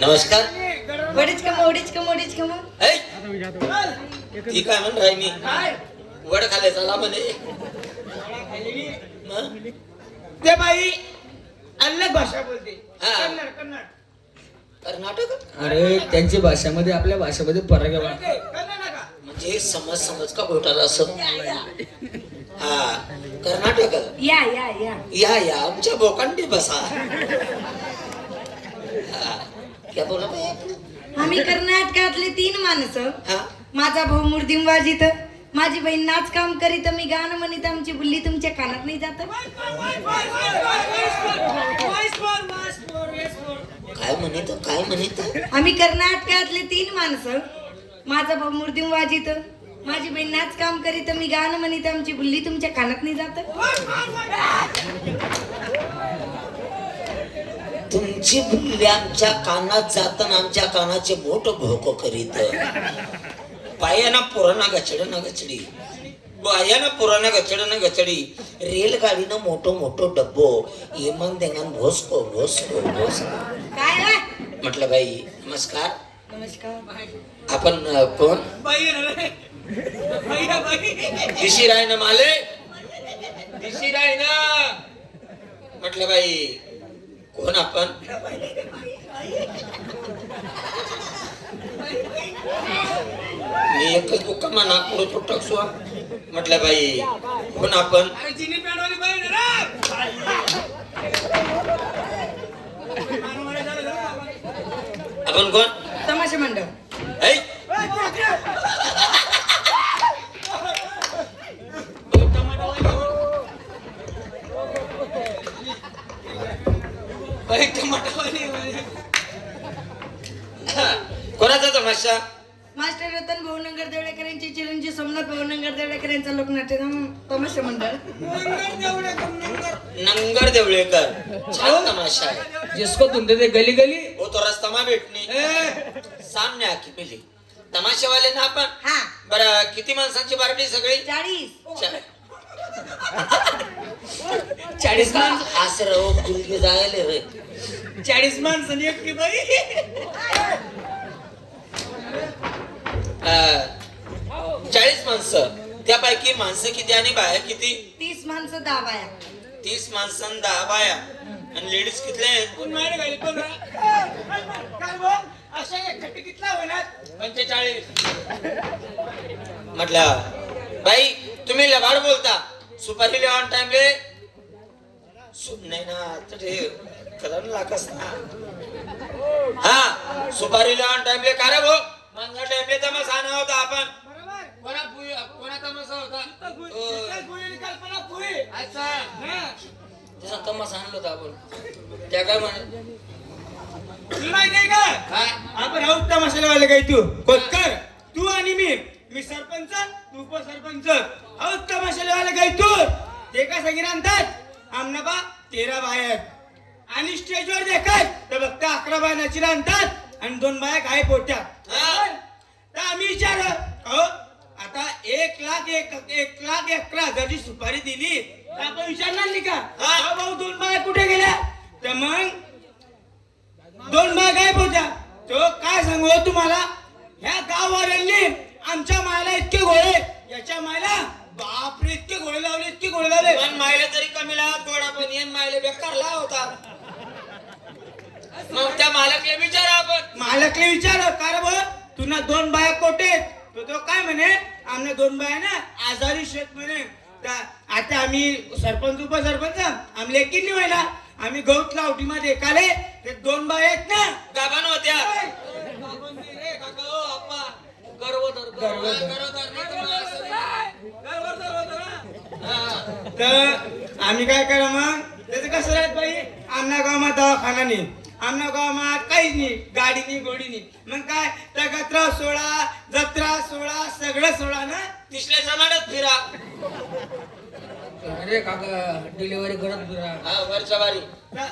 नमस्कार. वडीच कम वडीच कम वडीच कम ती काय म्हण राही मी वड खाले चला म्हणे? ते बाई अलग भाषा बोलते. हा. कन्नड कन्नड. कर्नाटक? अरे त्यांची भाषामध्ये आपल्या भाषेमध्ये फरक आहे म्हणजे समज समज का घोटाला असं? हा कर्नाटक. या या या. या या आमच्या बोकांडी बसा. हा. क्या बोला आम्ही कर्नाटकातले तीन माणसं. हा. माझा भाऊ मुर्दिम वाजित माझी बहीण नाच काम करीत मी गाणं म्हणीत आमची बुल्ली तुमच्या कानात नाही जात. काय म्हणित काय म्हणित? आम्ही कर्नाटकातले तीन माणसं. माझा भाऊ मुर्दिम वाजित माझी बहीण नाच काम करीत मी गाणं म्हणीत आमची बुल्ली तुमच्या कानात नाही जात. तुमची बुल्ली आमच्या कानात जाताना आमच्या कानाचे मोठ भोको करीत. पायाना पुराणा गचड ना गचडी. पायाना पुराणा गचड ना गचडी. रेलगाडीनं मोठं मोठं डब्बो. येमन देंगान भोसको भोसको भोसको. काय? म्हटलं बाई नमस्कार. नमस्कार. आपण कोण? बाई दिशी राय ना माले? दिशी राय ना? म्हटलं बाई कोण आपण? मी एकच बुक्का नागपूर तो टकसुआ म्हटलं बाई कोण आपण? आपण कोण? तमाशा मास्टर रतन भाऊ नगर देवळेकर यांचे चिरंजीव सोमनाथ भाऊ नगर देवळेकर यांचा लोकनाट्य तमाशा मंडळ. नंगर देवळेकर. छान तमाशा आहे. जिसको तुमते ते गली गली। वो तो रस्ता मा भेटणे सामने आखी मिली तमाशावाले ना आपण? हा. बरं किती माणसांची पार्टी सगळी? चाळीस. चा- चाळीस माणसं आसरव गुलगे जायले रे. चाळीस माणसांनी एकटी बाई. चाळीस माणसं. त्यापैकी माणसं किती आणि बाया किती? तीस माणसं दहा बाया. तीस माणसं आणि दहा बाया. आणि लेडीज कितले रा- पंचेचाळीस. म्हटलं बाई तुम्ही लबाड बोलता. सुपारी लेवान टाइमले सु- नाही ना तर ते कलर लागस ना. हा सुपारी लेवान टाइमले का रे भो मंगा टाइमले तमाशा आणा होता आपण. बरोबर. कोणा पु- कोणा तमाशा होता? तिथं गुळी कल्पना पुरी अच्छा. हा. त्याचा तमाशा आणला होता आपण. त्या काय म्हणे? तुला माहिती आहे का? काय? आपण आहोत तमाशाला काय तू? कोतकर तू आणि मी. मी सरपंच तू उपसरपंच. आहोत तमाशाला काय तू? ते का आणतात आमना बा तेरा बाया आहेत. आणि स्टेजवर देखाय तर बघता अकरा बाया नाची आणतात आणि दोन बाया काय पोट्यात विचार. आता एक लाख एक एक लाख अकरा हजारची सुपारी दिली. तर आपण विचारणार नाही का? हा. भाऊ दोन बाया कुठे गेल्या? तर मग? दोन बाय काय होत्या. तो काय सांगू हो तुम्हाला? ह्या गाववाल्यांनी आमच्या मायला इतके गोळे याच्या मायला बापरे इतके गोळे लावले इतके गोळे लावले. पण मायले तरी कमी लावा थोडा पण. येन मायले बेकार लाव होता. मग त्या मालकले विचारा आपण. मालकले विचार काय बघ तुला दोन बाया कोटे आहेत?" तो तो काय म्हणे? आमने दोन बाया ना आजारी शेत म्हणे. आता आम्ही सरपंच उपसरपंच आमले एकीने व्हायला. आम्ही गौत लावटीमध्ये काले ते दोन बाया आहेत ना. गाभान होत्या. तर आम्ही काय करा मग? त्याचं कसं राहत बाई? आमना गावात दवाखाना नाही. आमना गावात काहीच नाही. गाडी नाही गोडी नाही. मग काय? त्या गत्रा सोळा जत्रा सोळा सगळं सोळा ना? तिसऱ्या जमाड्यात फिरा. अरे काका डिलिव्हरी करत फिरा. हा वरच्या बारी.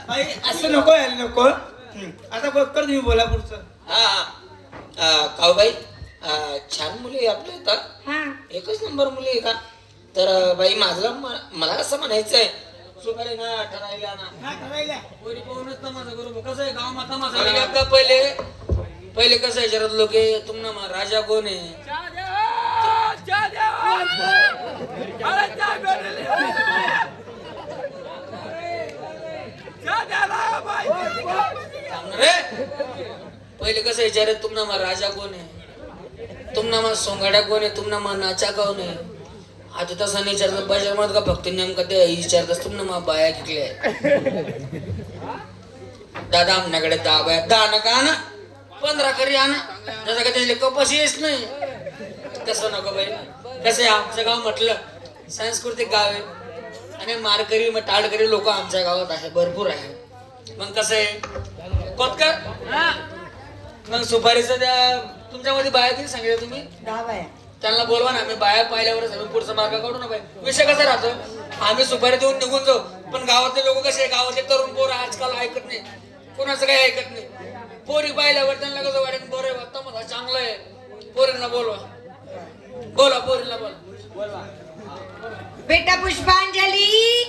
बाई असं नको यायला नको हं. आता बघ कर तुम्ही बोला पुढचं हा. हा काऊबाई अं, छान मुली आपल्या येतात हा. एकच नंबर मुली आहे का? तर बाई माझं मला असं म्हणायचंय सुपारी ना ठरायला ना. हा, ठरायला. पोरी पाहूनच तमाशा करू कसं आहे गावात तमाशा? आणि करा. आता पहिले पहिले कसं आहे शरद लोक तुम्हाला मा- राजा कोण आहे? सांग रे! पहिले कसं विचारत तुम्हाला मा राजा कोण आहे? तुम्हाला मा सोंगाड्या कोण आहे? तुम्हाला मा नाचा कोण आहे? आता तसं नाही विचारत बाजार म्हणत का फक्त नेमकं ते विचारत तुम्हाला मा बाया किकले दादा आमच्याकडे दहा बाया. दहा नका आणा. पंधरा करी आणा. जसं का त्याचे कपाशी येच नाही. तसं नको बाई. कसं आहे आमचं गाव म्हटलं सांस्कृतिक गाव आहे. आणि मारकरी मग टाळकरी लोक आमच्या गावात आहे भरपूर आहे. मग कसं आहे? कोतकर मग सुपारीचं त्या तुमच्यामध्ये बाया किती सांगितलं तुम्ही? दहा बाया. त्यांना बोलवा ना आम्ही बाया पाहिल्यावरच आम्ही पुढचा मार्ग काढू ना बाई. विषय कसा राहतो? आम्ही सुपारी देऊन निघून जाऊ. पण गावातले लोक कसे गावातले तरुण पोरं आजकाल ऐकत नाही. कोणाचं काही ऐकत नाही. पोरी पाहिल्यावर त्यांना कसं वाटेल? बरं वाटतं मला चांगलं आहे. पोरींना बोलवा. बोला पोरीला बोला. बेटा पुष्पांजली!